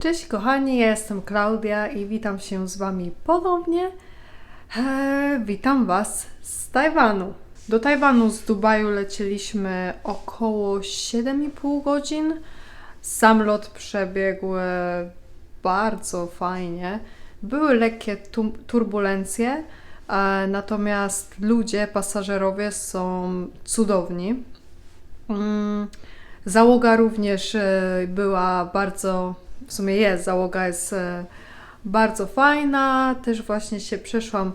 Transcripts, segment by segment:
Cześć kochani, ja jestem Klaudia i witam się z Wami ponownie. Eee, witam Was z Tajwanu. Do Tajwanu z Dubaju lecieliśmy około 7,5 godzin. Sam lot przebiegł e, bardzo fajnie. Były lekkie turbulencje, e, natomiast ludzie, pasażerowie są cudowni. Mm, Załoga również e, była bardzo, w sumie jest, załoga jest e, bardzo fajna. Też właśnie się przeszłam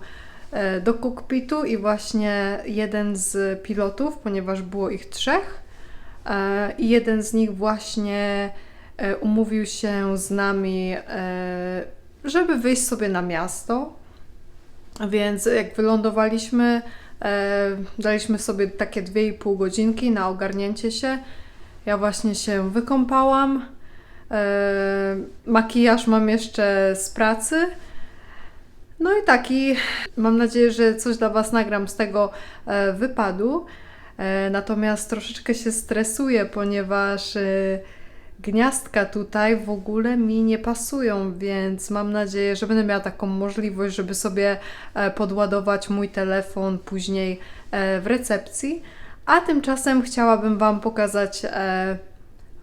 e, do kokpitu i właśnie jeden z pilotów, ponieważ było ich trzech, e, i jeden z nich właśnie umówił się z nami, żeby wyjść sobie na miasto. Więc jak wylądowaliśmy, daliśmy sobie takie 2,5 godzinki na ogarnięcie się. Ja właśnie się wykąpałam. E, makijaż mam jeszcze z pracy. No i taki, mam nadzieję, że coś dla Was nagram z tego e, wypadu. E, natomiast troszeczkę się stresuję, ponieważ gniazdka tutaj w ogóle mi nie pasują, więc mam nadzieję, że będę miała taką możliwość, żeby sobie podładować mój telefon później w recepcji. A tymczasem chciałabym Wam pokazać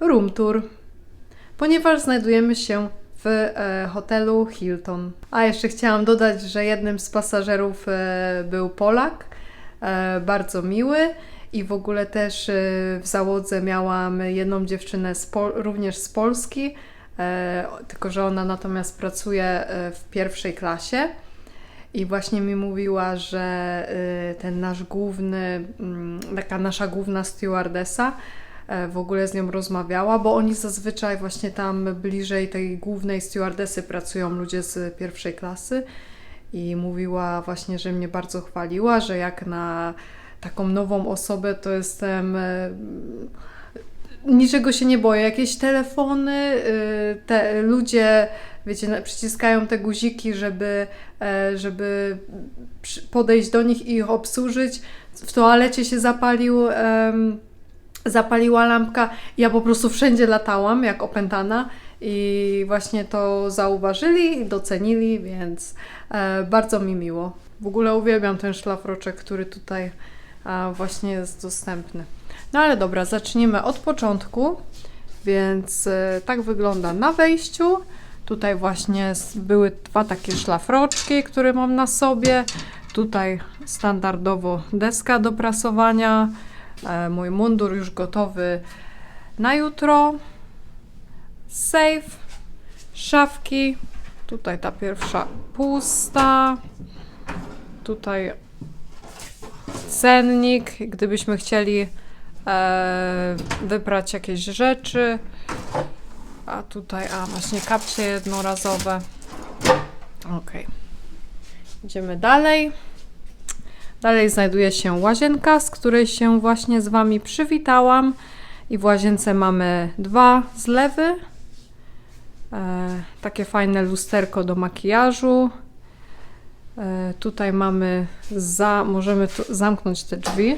room tour, ponieważ znajdujemy się w e, hotelu Hilton. A jeszcze chciałam dodać, że jednym z pasażerów e, był Polak, e, bardzo miły. I w ogóle też e, w załodze miałam jedną dziewczynę z również z Polski, e, tylko że ona natomiast pracuje e, w pierwszej klasie. I właśnie mi mówiła, że y, ten nasz główny, mm, taka nasza główna stewardesa e, w ogóle z nią rozmawiała, bo oni zazwyczaj właśnie tam bliżej tej głównej stewardesy pracują ludzie z pierwszej klasy. I mówiła właśnie, że mnie bardzo chwaliła, że jak na taką nową osobę to jestem. e, Niczego się nie boję. Jakieś telefony, y, te ludzie, wiecie, przyciskają te guziki, żeby, e, żeby podejść do nich i ich obsłużyć. W toalecie się zapalił, em, zapaliła lampka. Ja po prostu wszędzie latałam, jak opętana. I właśnie to zauważyli docenili, więc e, bardzo mi miło. W ogóle uwielbiam ten szlafroczek, który tutaj e, właśnie jest dostępny. No ale dobra, zacznijmy od początku. Więc e, tak wygląda na wejściu. Tutaj właśnie były dwa takie szlafroczki, które mam na sobie. Tutaj standardowo deska do prasowania. E, mój mundur już gotowy na jutro. Safe, szafki. Tutaj ta pierwsza pusta. Tutaj cennik, gdybyśmy chcieli e, wybrać jakieś rzeczy. A tutaj, a właśnie kapcie jednorazowe. Ok. Idziemy dalej. Dalej znajduje się łazienka, z której się właśnie z Wami przywitałam. I w łazience mamy dwa zlewy. E, takie fajne lusterko do makijażu. E, tutaj mamy za, możemy zamknąć te drzwi.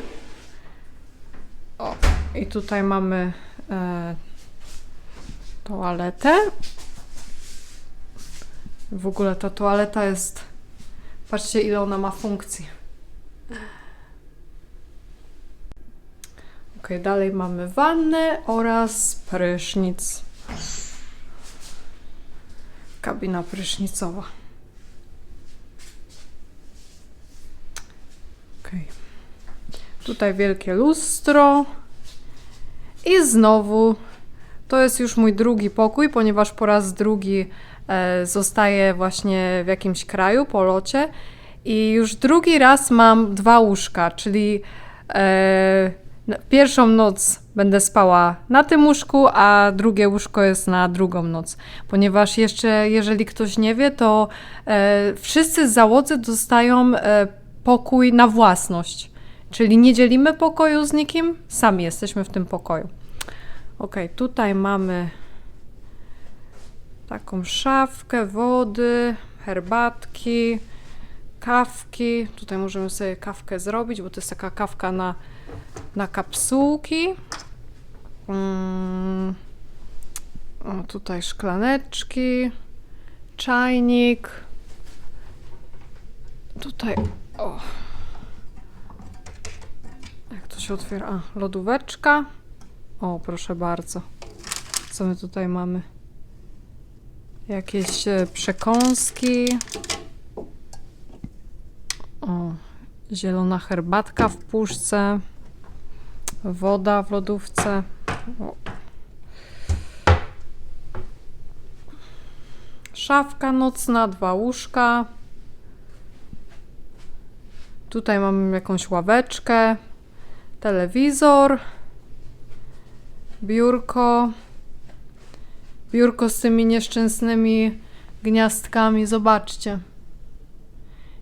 O, i tutaj mamy e, toaletę. W ogóle ta toaleta jest. Patrzcie, ile ona ma funkcji. Ok, dalej mamy wannę oraz prysznic. Kabina prysznicowa. Ok. Tutaj wielkie lustro. I znowu to jest już mój drugi pokój, ponieważ po raz drugi e, zostaję właśnie w jakimś kraju po locie. I już drugi raz mam dwa łóżka, czyli e, n- pierwszą noc będę spała na tym łóżku, a drugie łóżko jest na drugą noc. Ponieważ jeszcze, jeżeli ktoś nie wie, to e, wszyscy z załodzy dostają e, pokój na własność. Czyli nie dzielimy pokoju z nikim, sami jesteśmy w tym pokoju. Ok, tutaj mamy taką szafkę, wody, herbatki, kawki. Tutaj możemy sobie kawkę zrobić, bo to jest taka kawka na, na kapsułki. Mm, O, tutaj szklaneczki, czajnik. Tutaj, o. Jak to się otwiera? A, lodóweczka. O, proszę bardzo. Co my tutaj mamy? Jakieś e, przekąski. O, zielona herbatka w puszce. Woda w lodówce. O. Szafka nocna, dwa łóżka. Tutaj mamy jakąś ławeczkę, telewizor, biurko. Biurko z tymi nieszczęsnymi gniazdkami, zobaczcie.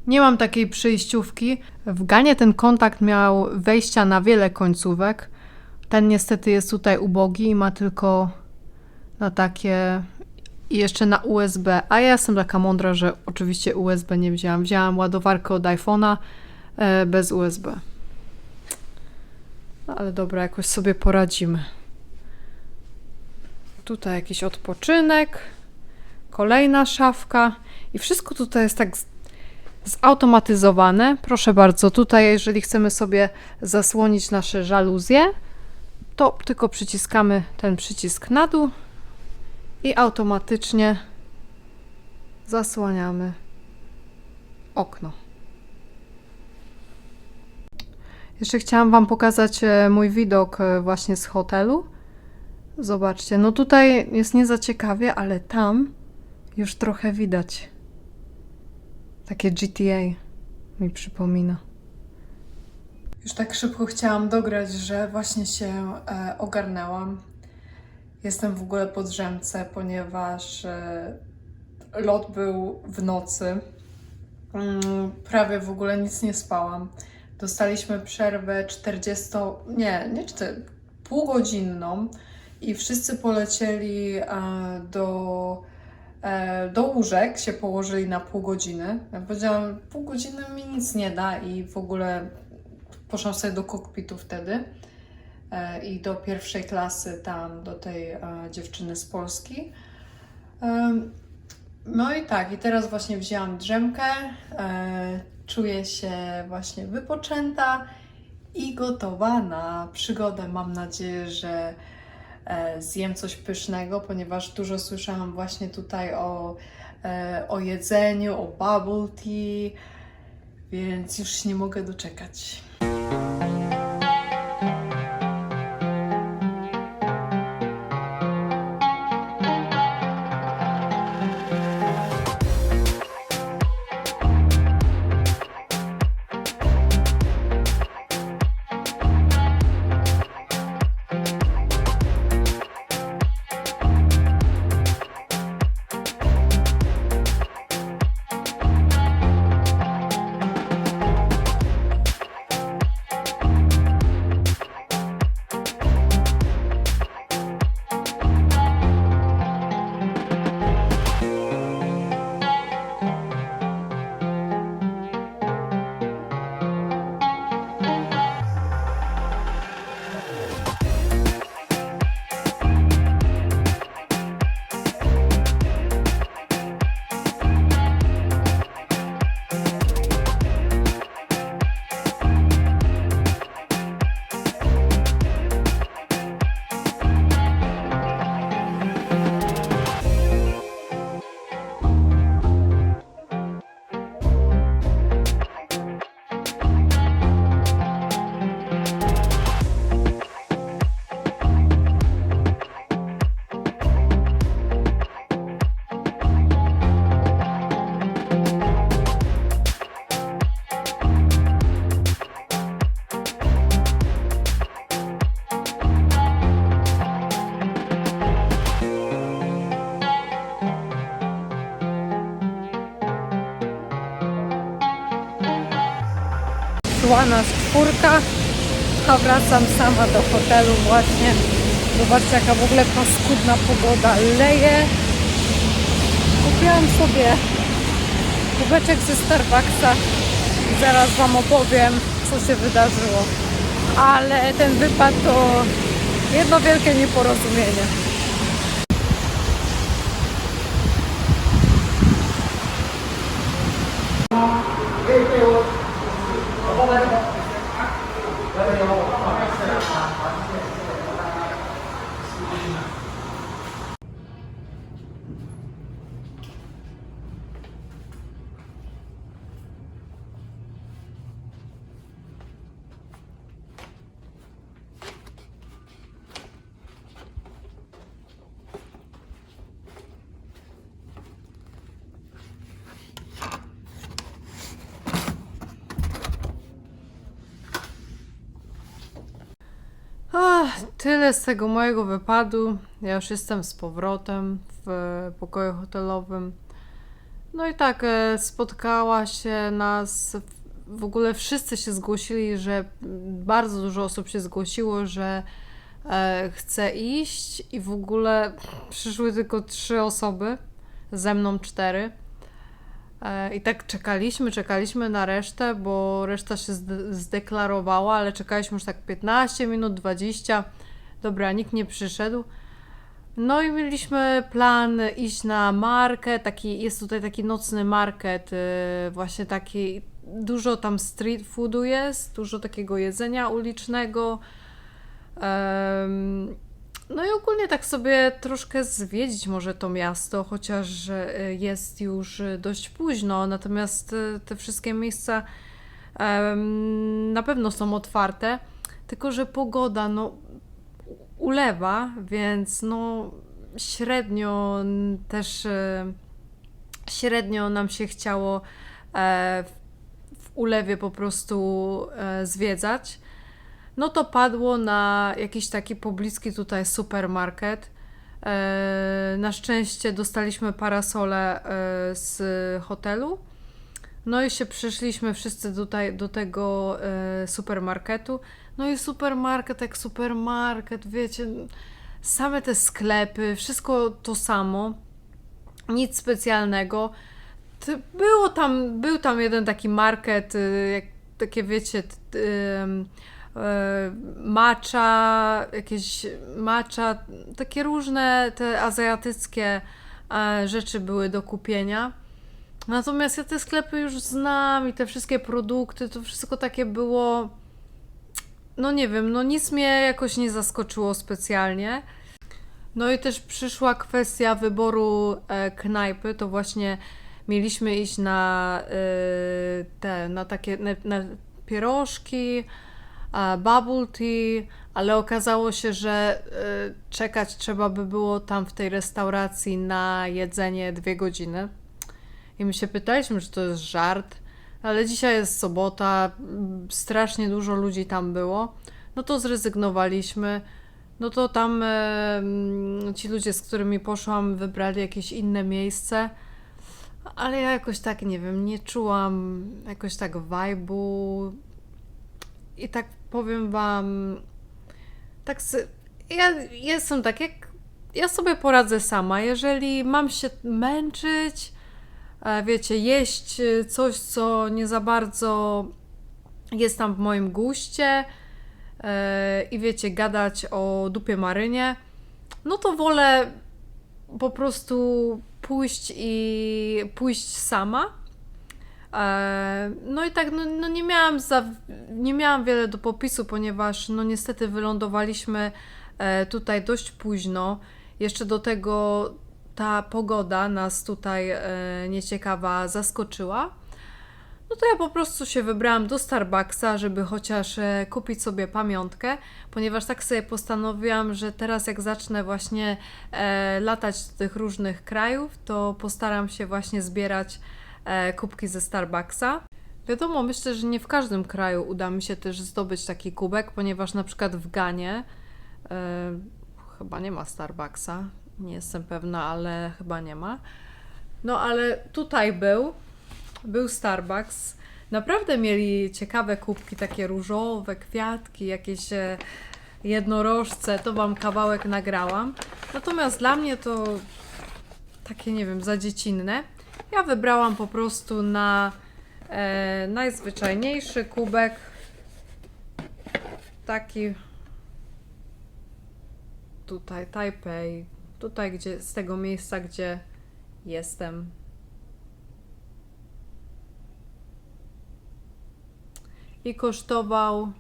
Nie mam takiej przejściówki. W Ganie ten kontakt miał wejścia na wiele końcówek. Ten niestety jest tutaj ubogi i ma tylko na takie i jeszcze na USB. A ja jestem taka mądra, że oczywiście USB nie wzięłam. Wzięłam ładowarkę od iPhone'a e, bez USB. No ale dobra, jakoś sobie poradzimy. Tutaj jakiś odpoczynek, kolejna szafka i wszystko tutaj jest tak zautomatyzowane. Proszę bardzo, tutaj jeżeli chcemy sobie zasłonić nasze żaluzje, to tylko przyciskamy ten przycisk na dół i automatycznie zasłaniamy okno. Jeszcze chciałam Wam pokazać e, mój widok e, właśnie z hotelu. Zobaczcie, no tutaj jest nie za ciekawie, ale tam już trochę widać. Takie GTA mi przypomina. Już tak szybko chciałam dograć, że właśnie się e, ogarnęłam. Jestem w ogóle po drzemce, ponieważ e, lot był w nocy. Mm, prawie w ogóle nic nie spałam. Dostaliśmy przerwę 40, nie, nie 4, półgodzinną i wszyscy polecieli e, do, do łóżek, się położyli na pół godziny. Ja powiedziałam, pół godziny mi nic nie da i w ogóle poszłam sobie do kokpitu wtedy e, i do pierwszej klasy tam, do tej e, dziewczyny z Polski. No i tak, i teraz właśnie wzięłam drzemkę, e, czuję się właśnie wypoczęta i gotowa na przygodę. Mam nadzieję, że e, zjem coś pysznego, ponieważ dużo słyszałam właśnie tutaj o, e, o jedzeniu, o bubble tea, więc już nie mogę doczekać. wracam sama do hotelu właśnie. Zobaczcie jaka w ogóle paskudna pogoda. Leje. Kupiłam sobie kubeczek ze Starbucksa. Zaraz Wam opowiem, co się wydarzyło. Ale ten wypad to jedno wielkie nieporozumienie. Tyle z tego mojego wypadu. Ja już jestem z powrotem w pokoju hotelowym. No i tak, e, spotkała się nas. W ogóle wszyscy się zgłosili, że bardzo dużo osób się zgłosiło, że e, chce iść, i w ogóle przyszły tylko trzy osoby, ze mną cztery. E, I tak czekaliśmy, czekaliśmy na resztę, bo reszta się zde- zdeklarowała, ale czekaliśmy już tak 15 minut, 20. Dobra, nikt nie przyszedł. No i mieliśmy plan iść na market, taki, jest tutaj taki nocny market, yy, właśnie taki, dużo tam street foodu jest, dużo takiego jedzenia ulicznego. Em, no i ogólnie tak sobie troszkę zwiedzić może to miasto, chociaż e, jest już e, dość późno, natomiast e, te wszystkie miejsca na pewno są otwarte, tylko że pogoda no ulewa, więc no średnio też średnio nam się chciało e, w, w ulewie po prostu e, zwiedzać. No to padło na jakiś taki pobliski tutaj supermarket. E, na szczęście dostaliśmy parasole e, z hotelu. No i się przyszliśmy wszyscy tutaj do tego e, supermarketu. No i supermarket jak supermarket, wiecie, same te sklepy, wszystko to samo, nic specjalnego. Było tam, był tam jeden taki market, y, jak takie wiecie, e, matcha, jakieś matcha, takie różne te azjatyckie e, rzeczy były do kupienia. Natomiast ja te sklepy już znam i te wszystkie produkty, to wszystko takie było. No nie wiem, no nic mnie jakoś nie zaskoczyło specjalnie. No i też przyszła kwestia wyboru e, knajpy, to właśnie mieliśmy iść na te, na takie na, na pierożki, bubble tea, ale okazało się, że e, czekać trzeba by było tam w tej restauracji na jedzenie dwie godziny. I my się pytaliśmy, czy to jest żart, ale dzisiaj jest sobota, m, strasznie dużo ludzi tam było. No to zrezygnowaliśmy. No to tam e, mm, ci ludzie, z którymi poszłam, wybrali jakieś inne miejsce. Ale ja jakoś tak, nie wiem, nie czułam jakoś tak vibe'u. I tak powiem wam, tak s- ja jestem tak, jak ja sobie poradzę sama. Jeżeli mam się męczyć, e, wiecie, jeść e, coś, co nie za bardzo jest tam w moim guście e, i wiecie, gadać o dupie marynie, no to wolę po prostu pójść i pójść sama. E, No i tak, no, no nie miałam za, nie miałam wiele do popisu, ponieważ no niestety wylądowaliśmy e, tutaj dość późno. Jeszcze do tego ta pogoda nas tutaj e, nieciekawa zaskoczyła. No to ja po prostu się wybrałam do Starbucksa, żeby chociaż kupić sobie pamiątkę, ponieważ tak sobie postanowiłam, że teraz jak zacznę właśnie latać do tych różnych krajów, to postaram się właśnie zbierać kubki ze Starbucksa. Wiadomo, myślę, że nie w każdym kraju uda mi się też zdobyć taki kubek, ponieważ na przykład w Ganie e, chyba nie ma Starbucksa, nie jestem pewna, ale chyba nie ma. No ale tutaj był, był Starbucks. Naprawdę mieli ciekawe kubki, takie różowe, kwiatki, jakieś e, jednorożce. To wam kawałek nagrałam. Natomiast dla mnie to takie, nie wiem, za dziecinne. Ja wybrałam po prostu na e, najzwyczajniejszy kubek. Taki tutaj, Taipei. Tutaj, gdzie, z tego miejsca, gdzie jestem. i kosztował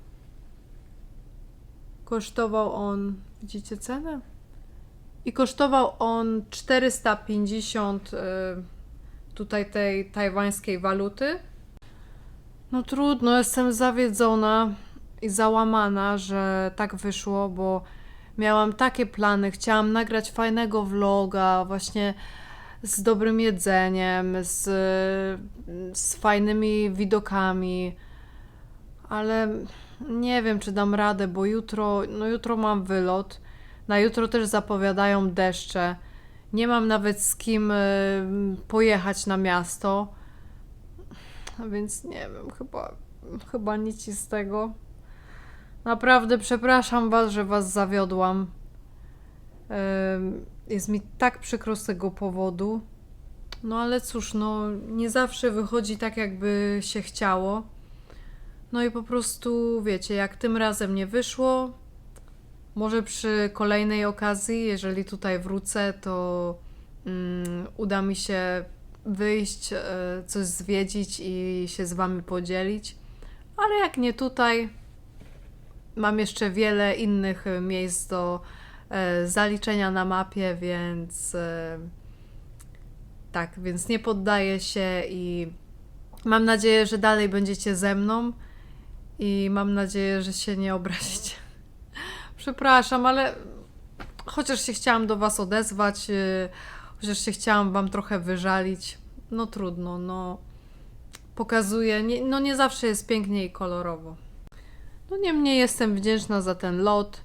kosztował on widzicie cenę? I kosztował on 450 y, tutaj tej tajwańskiej waluty. No trudno, jestem zawiedzona i załamana, że tak wyszło, bo miałam takie plany, chciałam nagrać fajnego vloga, właśnie z dobrym jedzeniem, z, z fajnymi widokami, ale nie wiem, czy dam radę, bo jutro, no jutro mam wylot. Na jutro też zapowiadają deszcze. Nie mam nawet z kim y, pojechać na miasto. Więc nie wiem, chyba, chyba nic z tego. Naprawdę przepraszam Was, że Was zawiodłam. Jest mi tak przykro z tego powodu. No ale cóż, no nie zawsze wychodzi tak, jakby się chciało. No i po prostu, wiecie, jak tym razem nie wyszło, może przy kolejnej okazji, jeżeli tutaj wrócę, to mm, uda mi się wyjść, e, coś zwiedzić i się z Wami podzielić. Ale jak nie tutaj, mam jeszcze wiele innych miejsc do e, zaliczenia na mapie, więc e, tak, więc nie poddaję się i mam nadzieję, że dalej będziecie ze mną i mam nadzieję, że się nie obrazicie. Przepraszam, ale chociaż się chciałam do Was odezwać, yy, chociaż się chciałam Wam trochę wyżalić, no trudno, no pokazuje, nie, no nie zawsze jest pięknie i kolorowo. No niemniej jestem wdzięczna za ten lot,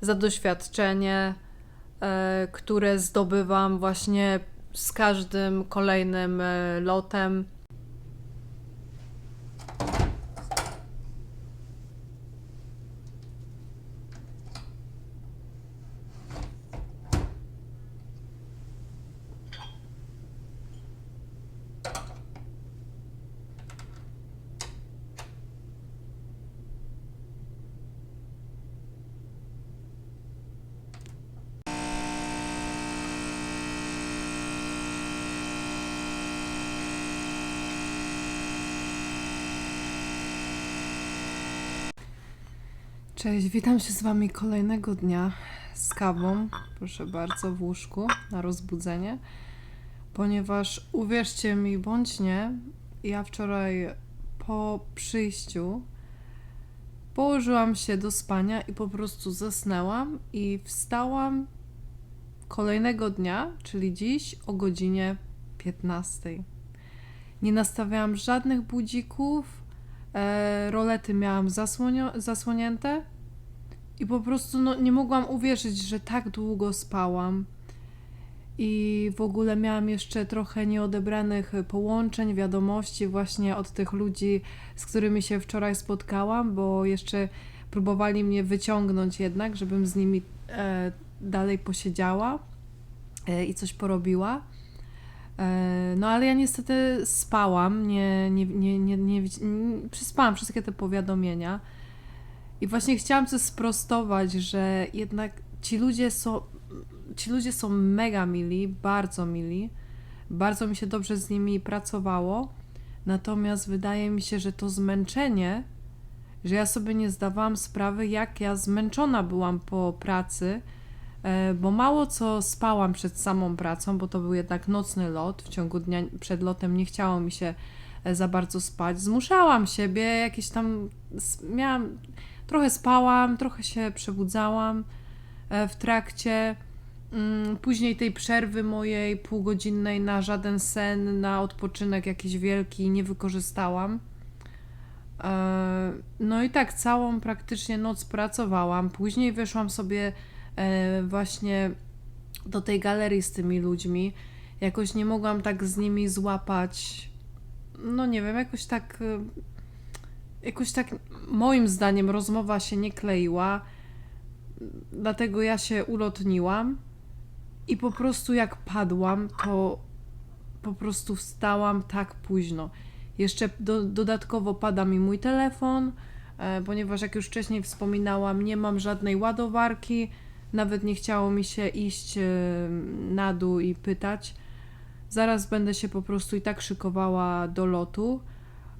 za doświadczenie, e, które zdobywam właśnie z każdym kolejnym e, lotem. Cześć, witam się z Wami kolejnego dnia z kawą. Proszę bardzo, w łóżku na rozbudzenie. Ponieważ uwierzcie mi bądź nie, ja wczoraj po przyjściu położyłam się do spania i po prostu zasnęłam i wstałam kolejnego dnia, czyli dziś o godzinie 15. Nie nastawiałam żadnych budzików, e, rolety miałam zasłonio- zasłonięte i po prostu no, nie mogłam uwierzyć, że tak długo spałam. I w ogóle miałam jeszcze trochę nieodebranych połączeń, wiadomości właśnie od tych ludzi, z którymi się wczoraj spotkałam, bo jeszcze próbowali mnie wyciągnąć jednak, żebym z nimi e, dalej posiedziała e, i coś porobiła. E, No ale ja niestety spałam, nie, nie, nie, nie, nie, nie przespałam wszystkie te powiadomienia. I właśnie chciałam coś sprostować, że jednak ci ludzie są, ci ludzie są mega mili, bardzo mili. Bardzo mi się dobrze z nimi pracowało. Natomiast wydaje mi się, że to zmęczenie, że ja sobie nie zdawałam sprawy, jak ja zmęczona byłam po pracy, e, bo mało co spałam przed samą pracą, bo to był jednak nocny lot. W ciągu dnia przed lotem nie chciało mi się e, za bardzo spać. Zmuszałam siebie, jakieś tam miałam trochę spałam, trochę się przebudzałam e, w trakcie. Mm, Później tej przerwy mojej półgodzinnej na żaden sen, na odpoczynek jakiś wielki nie wykorzystałam. E, No i tak całą praktycznie noc pracowałam. Później wyszłam sobie e, właśnie do tej galerii z tymi ludźmi. Jakoś nie mogłam tak z nimi złapać. No nie wiem, jakoś tak. Jakoś tak moim zdaniem rozmowa się nie kleiła. Dlatego ja się ulotniłam i po prostu jak padłam, to po prostu wstałam tak późno. Jeszcze do, dodatkowo pada mi mój telefon, e, ponieważ jak już wcześniej wspominałam, nie mam żadnej ładowarki, nawet nie chciało mi się iść e, na dół i pytać. Zaraz będę się po prostu i tak szykowała do lotu.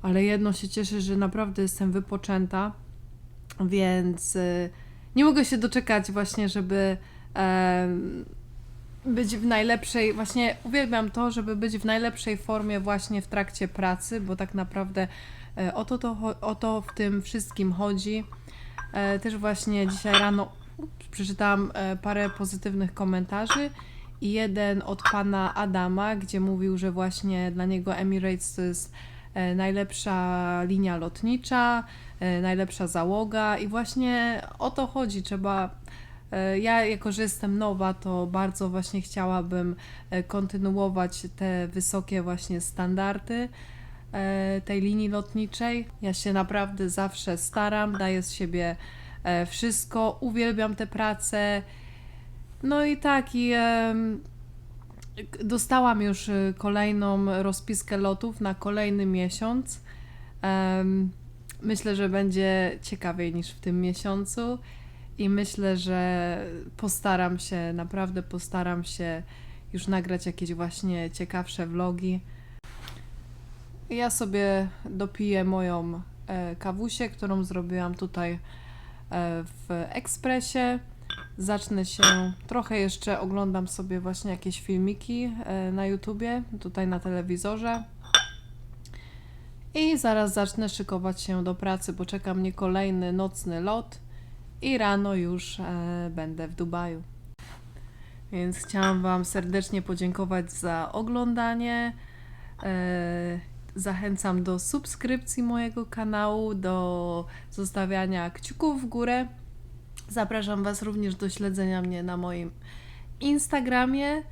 Ale jedno się cieszę, że naprawdę jestem wypoczęta, więc y, nie mogę się doczekać właśnie, żeby być w najlepszej, właśnie uwielbiam to, żeby być w najlepszej formie właśnie w trakcie pracy, bo tak naprawdę e, o to, to, o to w tym wszystkim chodzi. E, Też właśnie dzisiaj rano przeczytałam e, parę pozytywnych komentarzy i jeden od pana Adama, gdzie mówił, że właśnie dla niego Emirates to jest najlepsza linia lotnicza, e, najlepsza załoga i właśnie o to chodzi. Trzeba E, Ja, jako że jestem nowa, to bardzo właśnie chciałabym e, kontynuować te wysokie właśnie standardy e, tej linii lotniczej. Ja się naprawdę zawsze staram, daję z siebie e, wszystko, uwielbiam tę pracę. No i tak, i dostałam już e, kolejną rozpiskę lotów na kolejny miesiąc. Myślę, że będzie ciekawiej niż w tym miesiącu. I myślę, że postaram się, naprawdę postaram się już nagrać jakieś właśnie ciekawsze vlogi. Ja sobie dopiję moją e, kawusię, którą zrobiłam tutaj e, w ekspresie. Zacznę się, trochę jeszcze oglądam sobie właśnie jakieś filmiki e, na YouTubie, tutaj na telewizorze. I zaraz zacznę szykować się do pracy, bo czeka mnie kolejny nocny lot i rano już e, będę w Dubaju. Więc chciałam Wam serdecznie podziękować za oglądanie. E, zachęcam do subskrypcji mojego kanału, do zostawiania kciuków w górę. Zapraszam Was również do śledzenia mnie na moim Instagramie.